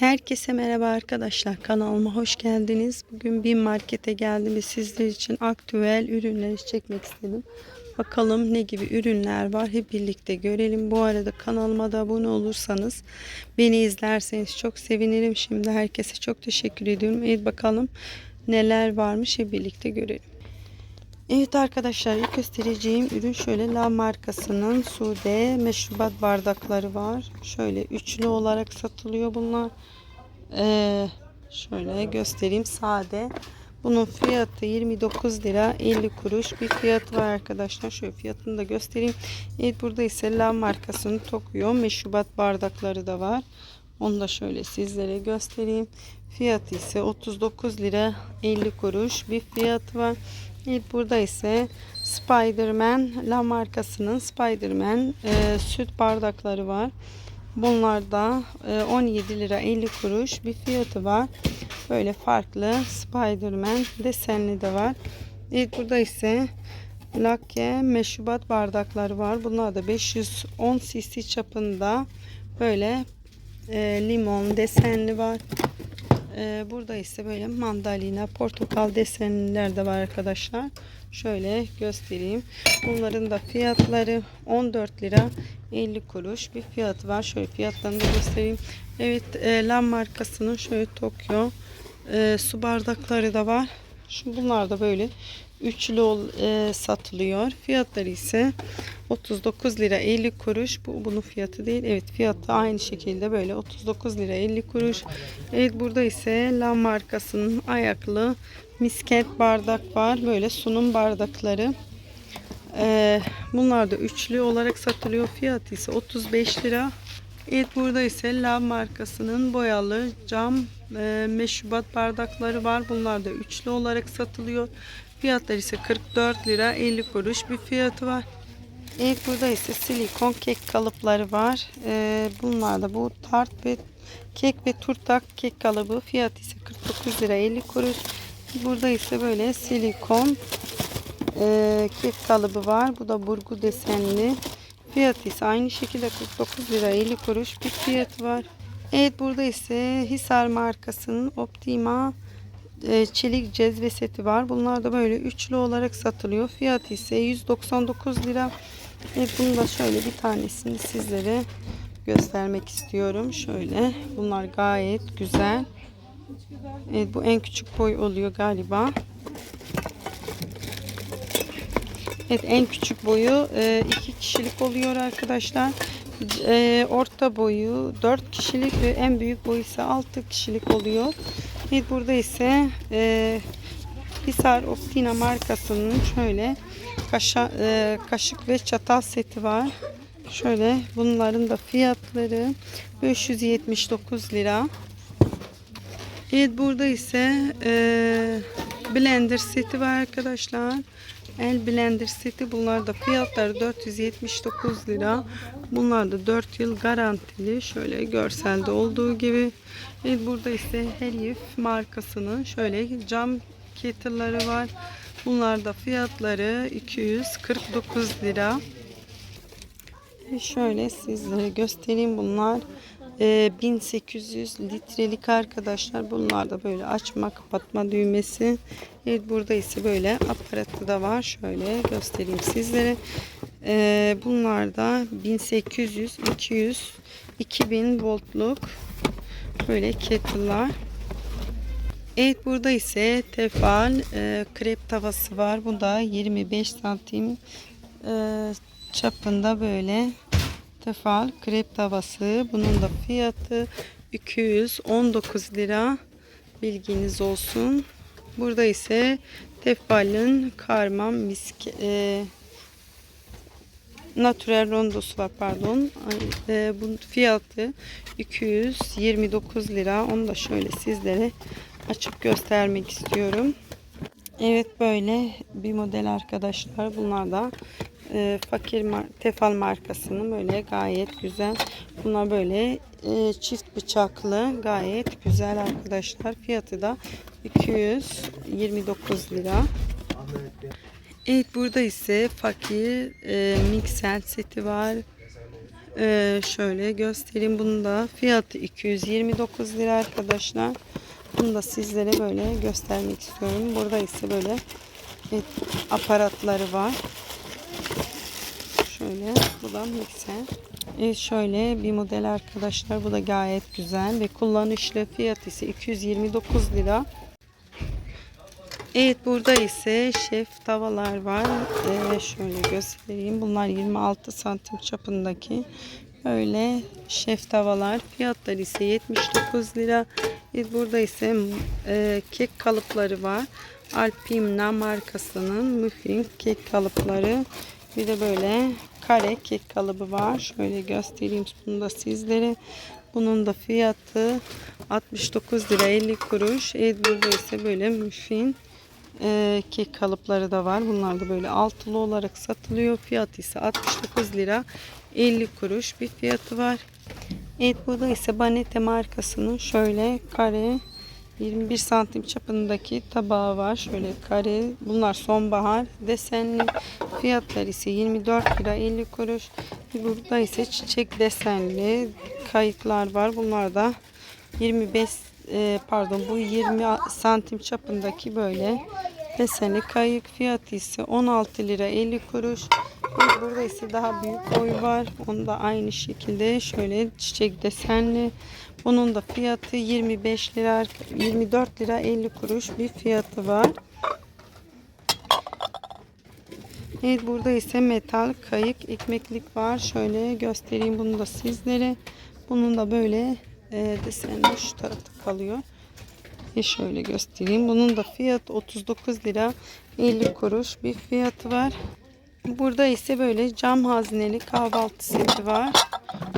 Herkese merhaba arkadaşlar. Kanalıma hoş geldiniz. Bugün bir markete geldim ve sizler için aktüel ürünleri çekmek istedim. Bakalım ne gibi ürünler var hep birlikte görelim. Bu arada kanalıma da abone olursanız beni izlerseniz çok sevinirim. Şimdi herkese çok teşekkür ediyorum. Evet bakalım neler varmış hep birlikte görelim. Evet arkadaşlar ilk göstereceğim ürün şöyle La markasının Sude meşrubat bardakları var. Şöyle üçlü olarak satılıyor bunlar. Ee, şöyle göstereyim sade. Bunun fiyatı 29 lira 50 kuruş bir fiyatı var arkadaşlar. Şöyle fiyatını da göstereyim. Evet burada ise La markasının Tokyo meşrubat bardakları da var. Onu da şöyle sizlere göstereyim. Fiyatı ise 39 lira 50 kuruş bir fiyatı var. Evet burada ise Spiderman La markasının Spiderman e, süt bardakları var. Bunlarda e, 17 lira 50 kuruş bir fiyatı var. Böyle farklı Spiderman desenli de var. Evet burada ise Lake meşrubat bardakları var. Bunlar da 510 cc çapında böyle e, limon desenli var. Ee, burada ise böyle mandalina, portakal desenliler de var arkadaşlar. Şöyle göstereyim. Bunların da fiyatları 14 lira 50 kuruş bir fiyatı var. Şöyle fiyatlarını da göstereyim. Evet e, Lam markasının şöyle Tokyo e, su bardakları da var. Şu bunlar da böyle üçlü e, satılıyor. Fiyatları ise 39 lira 50 kuruş. Bu bunun fiyatı değil. Evet fiyatı aynı şekilde böyle 39 lira 50 kuruş. Evet burada ise Lam markasının ayaklı misket bardak var. Böyle sunum bardakları. Ee, bunlar da üçlü olarak satılıyor. Fiyatı ise 35 lira. Evet burada ise Lam markasının boyalı cam e, meşrubat bardakları var. Bunlar da üçlü olarak satılıyor. Fiyatları ise 44 lira 50 kuruş bir fiyatı var. Evet burada ise silikon kek kalıpları var. Ee, bunlar da bu tart ve kek ve turtak kek kalıbı fiyatı ise 49 lira 50 kuruş. Burada ise böyle silikon e, kek kalıbı var. Bu da burgu desenli. Fiyatı ise aynı şekilde 49 lira 50 kuruş bir fiyatı var. Evet burada ise Hisar markasının Optima e, çelik cezve seti var. Bunlar da böyle üçlü olarak satılıyor. Fiyatı ise 199 lira. Evet bunu da şöyle bir tanesini sizlere göstermek istiyorum. Şöyle bunlar gayet güzel. Evet bu en küçük boy oluyor galiba. Evet en küçük boyu e, iki kişilik oluyor arkadaşlar. E, orta boyu 4 kişilik ve en büyük boyu ise 6 kişilik oluyor. Evet burada ise e, Hisar Optina markasının şöyle kaşa, e, kaşık ve çatal seti var. Şöyle bunların da fiyatları 579 lira. Evet burada ise e, blender seti var arkadaşlar. El blender seti bunlar da fiyatları 479 lira. Bunlar da 4 yıl garantili. Şöyle görselde olduğu gibi. Evet burada ise Elif markasının şöyle cam kettle'ları var. Bunlar da fiyatları 249 lira. Şöyle sizlere göstereyim bunlar. Ee, 1800 litrelik arkadaşlar. Bunlar da böyle açma kapatma düğmesi. Evet burada ise böyle aparatı da var. Şöyle göstereyim sizlere. Ee, bunlar da 1800, 200, 2000 voltluk böyle kettle'lar. Evet burada ise tefal e, krep tavası var. Bu da 25 santim e, çapında böyle tefal krep tavası. Bunun da fiyatı 219 lira. Bilginiz olsun. Burada ise tefalin karma misk e, natural rondosu var pardon. E, bunun fiyatı 229 lira. Onu da şöyle sizlere açıp göstermek istiyorum. Evet böyle bir model arkadaşlar. Bunlar da e, fakir mar tefal markasının böyle gayet güzel. Bunlar böyle e, çift bıçaklı gayet güzel arkadaşlar. Fiyatı da 229 lira. Evet burada ise fakir e, mikser seti var. Ee, şöyle göstereyim. Bunun da fiyatı 229 lira arkadaşlar. Bunu da sizlere böyle göstermek istiyorum. Burada ise böyle evet, aparatları var. Şöyle bu da mikser. Evet şöyle bir model arkadaşlar. Bu da gayet güzel ve kullanışlı. Fiyat ise 229 lira. Evet burada ise şef tavalar var. Ee, şöyle göstereyim. Bunlar 26 santim çapındaki böyle şef tavalar. Fiyatları ise 79 lira. Evet, burada ise e, kek kalıpları var. Alpimna markasının muffin kek kalıpları. Bir de böyle kare kek kalıbı var. Şöyle göstereyim bunu da sizlere. Bunun da fiyatı 69 lira 50 kuruş. Evet burada ise böyle muffin e, kek kalıpları da var. Bunlar da böyle altılı olarak satılıyor. Fiyatı ise 69 lira 50 kuruş bir fiyatı var. Evet burada ise Banete markasının şöyle kare 21 santim çapındaki tabağı var. Şöyle kare. Bunlar sonbahar desenli. Fiyatları ise 24 lira 50 kuruş. Burada ise çiçek desenli kayıklar var. Bunlar da 25 e, pardon bu 20 santim çapındaki böyle desenli kayık fiyatı ise 16 lira 50 kuruş. Burada ise daha büyük boy var. Onu da aynı şekilde şöyle çiçek desenli. Bunun da fiyatı 25 lira 24 lira 50 kuruş bir fiyatı var. Evet burada ise metal kayık ekmeklik var. Şöyle göstereyim bunu da sizlere. Bunun da böyle e, desenli şu tarafta kalıyor. E şöyle göstereyim. Bunun da fiyatı 39 lira 50 kuruş bir fiyatı var. Burada ise böyle cam hazneli kahvaltı seti var.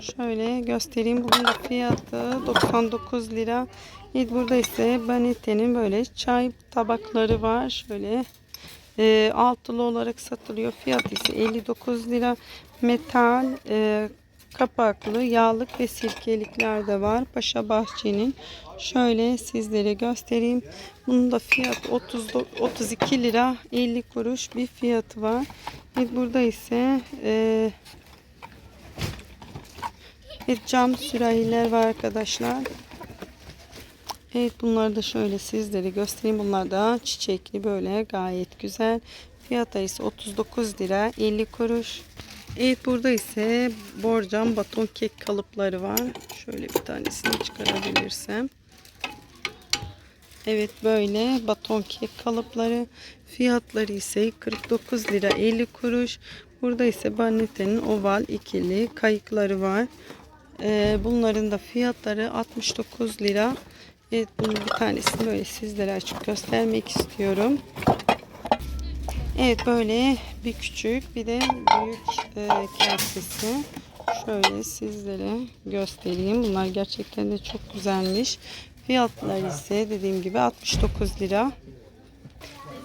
Şöyle göstereyim. Bunun da fiyatı 99 lira. Burada ise Banette'nin böyle çay tabakları var. Şöyle e, altılı olarak satılıyor. Fiyatı ise 59 lira. Metal e, kapaklı yağlık ve sirkelikler de var. Paşa Bahçe'nin. Şöyle sizlere göstereyim. Bunun da fiyat 30 32 lira 50 kuruş bir fiyatı var. Evet, burada ise e, bir cam sürahiler var arkadaşlar. Evet bunları da şöyle sizlere göstereyim. Bunlar da çiçekli böyle gayet güzel. Fiyatı ise 39 lira 50 kuruş. Evet burada ise borcam baton kek kalıpları var. Şöyle bir tanesini çıkarabilirsem. Evet böyle baton kek kalıpları. Fiyatları ise 49 lira 50 kuruş. Burada ise Banette'nin oval ikili kayıkları var. Ee, bunların da fiyatları 69 lira. Evet bunun bir tanesini böyle sizlere açıp göstermek istiyorum. Evet böyle bir küçük bir de büyük e, kasesi. Şöyle sizlere göstereyim. Bunlar gerçekten de çok güzelmiş. Fiyatları ise dediğim gibi 69 lira.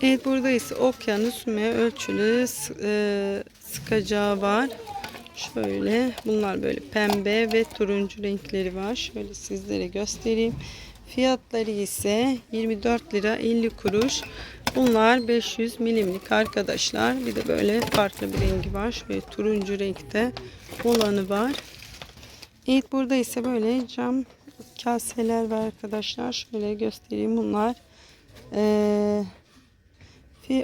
Evet burada ise okyanus M ölçülü e, sıkacağı var. Şöyle bunlar böyle pembe ve turuncu renkleri var. Şöyle sizlere göstereyim. Fiyatları ise 24 lira 50 kuruş. Bunlar 500 milimlik arkadaşlar. Bir de böyle farklı bir rengi var. Şöyle turuncu renkte olanı var. Evet burada ise böyle cam kaseler var arkadaşlar. Şöyle göstereyim bunlar. Ee,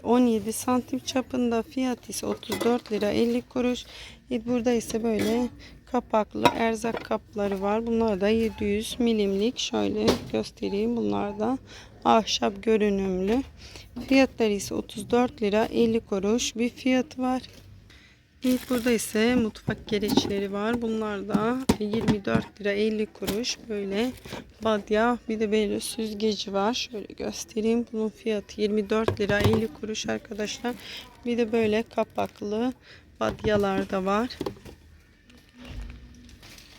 17 santim çapında fiyat ise 34 lira 50 kuruş. Evet, burada ise böyle kapaklı erzak kapları var. Bunlar da 700 milimlik. Şöyle göstereyim. Bunlar da ahşap görünümlü. Fiyatları ise 34 lira 50 kuruş bir fiyatı var. Evet, burada ise mutfak gereçleri var. Bunlar da 24 lira 50 kuruş. Böyle badya bir de böyle süzgeci var. Şöyle göstereyim. Bunun fiyatı 24 lira 50 kuruş arkadaşlar. Bir de böyle kapaklı badyalar da var.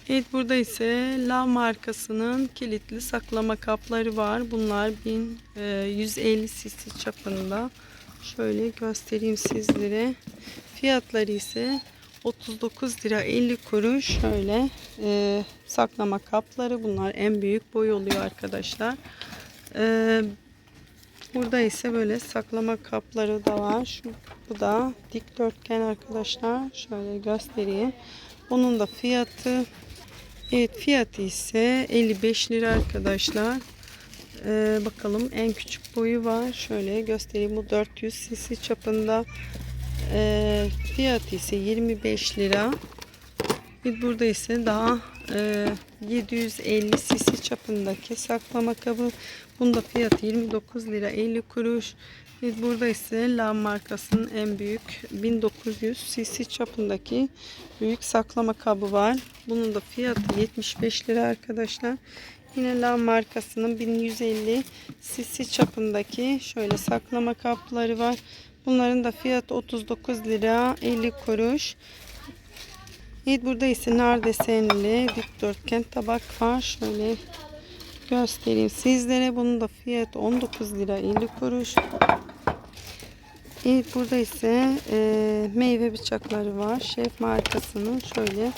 Evet burada ise La markasının kilitli saklama kapları var. Bunlar 1150 cc çapında. Şöyle göstereyim sizlere. Fiyatları ise 39 lira 50 kuruş. Şöyle e, saklama kapları. Bunlar en büyük boy oluyor arkadaşlar. E, burada ise böyle saklama kapları da var. Şu, bu da dikdörtgen arkadaşlar. Şöyle göstereyim. Bunun da fiyatı evet fiyatı ise 55 lira arkadaşlar. Ee, bakalım en küçük boyu var. Şöyle göstereyim. Bu 400 cc çapında. Ee, fiyatı ise 25 lira. Burada ise daha 750 cc çapındaki saklama kabı. Bunda fiyatı 29 lira 50 kuruş. Biz burada ise La markasının en büyük 1900 cc çapındaki büyük saklama kabı var. Bunun da fiyatı 75 lira arkadaşlar. Yine La markasının 1150 cc çapındaki şöyle saklama kapları var. Bunların da fiyatı 39 lira 50 kuruş. Evet burada ise nar desenli dikdörtgen tabak var. Şöyle göstereyim sizlere. Bunun da fiyatı 19 lira 50 kuruş. Evet burada ise e, meyve bıçakları var. Şef markasının şöyle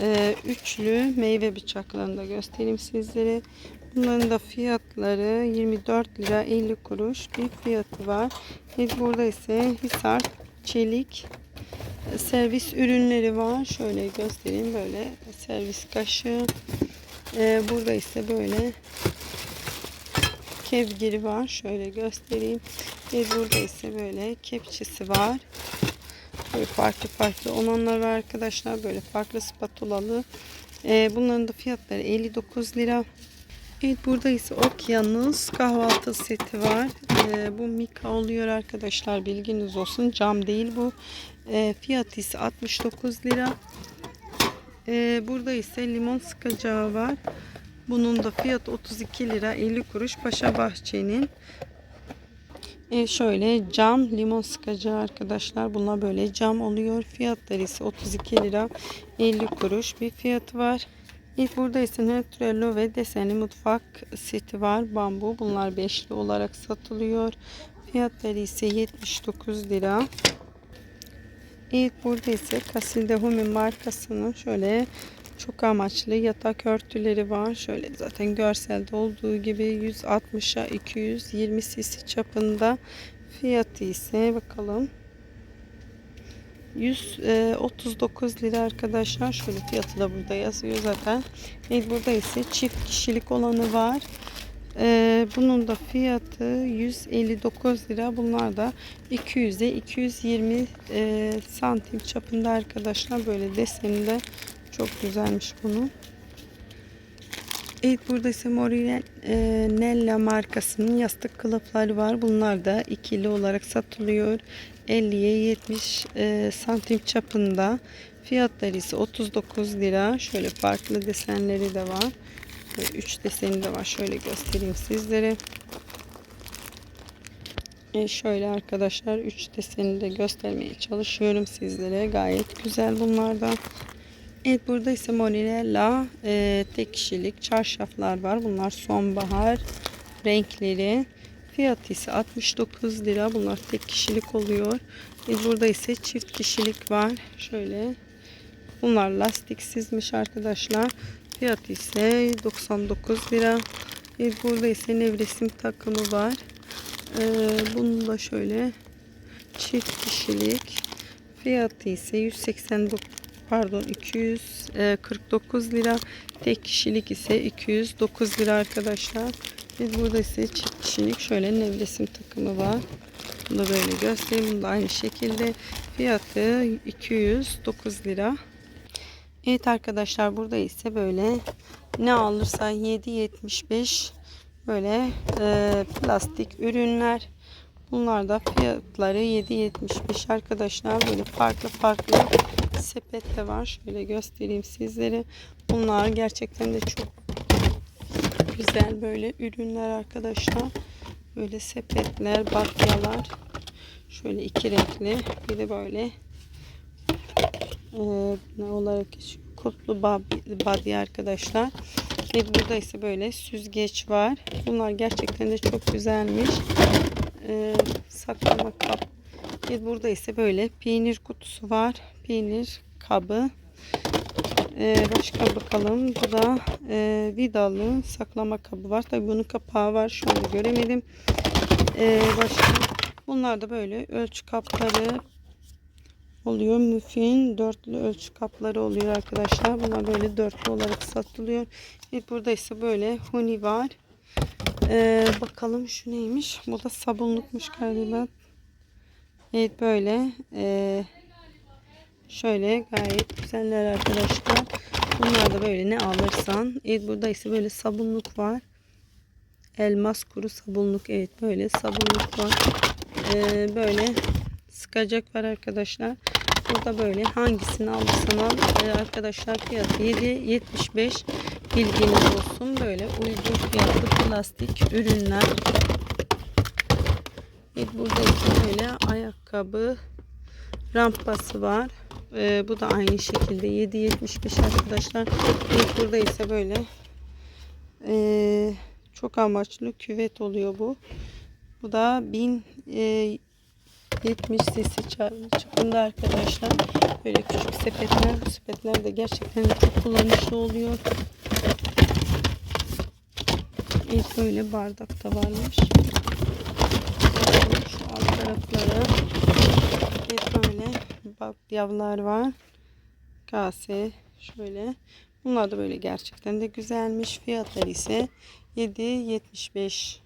e, üçlü meyve bıçaklarını da göstereyim sizlere. Bunların da fiyatları 24 lira 50 kuruş bir fiyatı var. Evet burada ise Hisar çelik servis ürünleri var. Şöyle göstereyim böyle servis kaşığı. E, burada ise böyle kevgiri var. Şöyle göstereyim. Ve burada ise böyle kepçesi var. Böyle farklı farklı olanlar var arkadaşlar. Böyle farklı spatulalı. Ee, bunların da fiyatları 59 lira. Evet burada ise Okyanus kahvaltı seti var. Ee, bu Mika oluyor arkadaşlar. Bilginiz olsun. Cam değil bu. Ee, fiyatı ise 69 lira. Ee, burada ise limon sıkacağı var. Bunun da fiyatı 32 lira 50 kuruş. Paşa Bahçe'nin e şöyle cam limon sıkacağı arkadaşlar. Bunlar böyle cam oluyor. Fiyatları ise 32 lira 50 kuruş bir fiyatı var. İlk burada ise Neutrello ve desenli mutfak seti var. Bambu. Bunlar beşli olarak satılıyor. Fiyatları ise 79 lira. İlk burada ise Casilde Humi markasının şöyle çok amaçlı yatak örtüleri var. Şöyle zaten görselde olduğu gibi 160'a 220 cc çapında. Fiyatı ise bakalım 139 lira arkadaşlar. Şöyle fiyatı da burada yazıyor zaten. Burada ise çift kişilik olanı var. Ee, bunun da fiyatı 159 lira. Bunlar da 200'e 220 e, santim çapında arkadaşlar. Böyle deseninde çok güzelmiş bunun. Evet burada ise Morinella markasının yastık kılıfları var. Bunlar da ikili olarak satılıyor. 50'ye 70 e, santim çapında. Fiyatları ise 39 lira. Şöyle farklı desenleri de var. 3 deseni de var. Şöyle göstereyim sizlere. E şöyle arkadaşlar 3 deseni de göstermeye çalışıyorum sizlere. Gayet güzel bunlardan. Evet burada ise Morinella e, tek kişilik çarşaflar var. Bunlar sonbahar renkleri. Fiyatı ise 69 lira. Bunlar tek kişilik oluyor. E, burada ise çift kişilik var. Şöyle. Bunlar lastiksizmiş arkadaşlar. Fiyatı ise 99 lira. E, burada ise nevresim takımı var. E, bunun da şöyle çift kişilik. Fiyatı ise 189 pardon 249 lira tek kişilik ise 209 lira arkadaşlar biz burada ise çift kişilik şöyle nevresim takımı var bunu da böyle göstereyim bunu da aynı şekilde fiyatı 209 lira Evet arkadaşlar burada ise böyle ne alırsa 7.75 böyle e, plastik ürünler Bunlar da fiyatları 7.75 arkadaşlar. Böyle farklı farklı sepet de var. Şöyle göstereyim sizlere. Bunlar gerçekten de çok güzel böyle ürünler arkadaşlar. Böyle sepetler, bakyalar. Şöyle iki renkli. Bir de böyle e, ne olarak? Kutlu body arkadaşlar. Ve burada ise böyle süzgeç var. Bunlar gerçekten de çok güzelmiş e, saklama kap. Evet, burada ise böyle peynir kutusu var. Peynir kabı. Ee, başka bakalım. Bu da e, vidalı saklama kabı var. Tabi bunun kapağı var. Şu göremedim. Ee, başka bunlar da böyle ölçü kapları oluyor. Muffin dörtlü ölçü kapları oluyor arkadaşlar. Bunlar böyle dörtlü olarak satılıyor. Evet, burada ise böyle huni var. Ee, bakalım şu neymiş. Bu da sabunlukmuş galiba. Evet böyle. Ee, şöyle gayet güzeller arkadaşlar. Bunlar da böyle ne alırsan. Evet burada ise böyle sabunluk var. Elmas kuru sabunluk. Evet böyle sabunluk var. Ee, böyle sıkacak var arkadaşlar. Burada böyle hangisini alırsan al. Ee, arkadaşlar fiyatı 7.75 bilginiz olsun. Böyle uygun fiyatlı plastik ürünler. Evet burada böyle ayakkabı rampası var. Ee, bu da aynı şekilde 7.75 arkadaşlar. Evet burada ise böyle ee, çok amaçlı küvet oluyor bu. Bu da 1000 e, 70 cc çıktığında arkadaşlar böyle küçük sepetler bu sepetler de gerçekten çok kullanışlı oluyor. İlk böyle bardak da varmış. Şu alt tarafları evet böyle bakliyavlar var. Kase şöyle. Bunlar da böyle gerçekten de güzelmiş. Fiyatları ise 7.75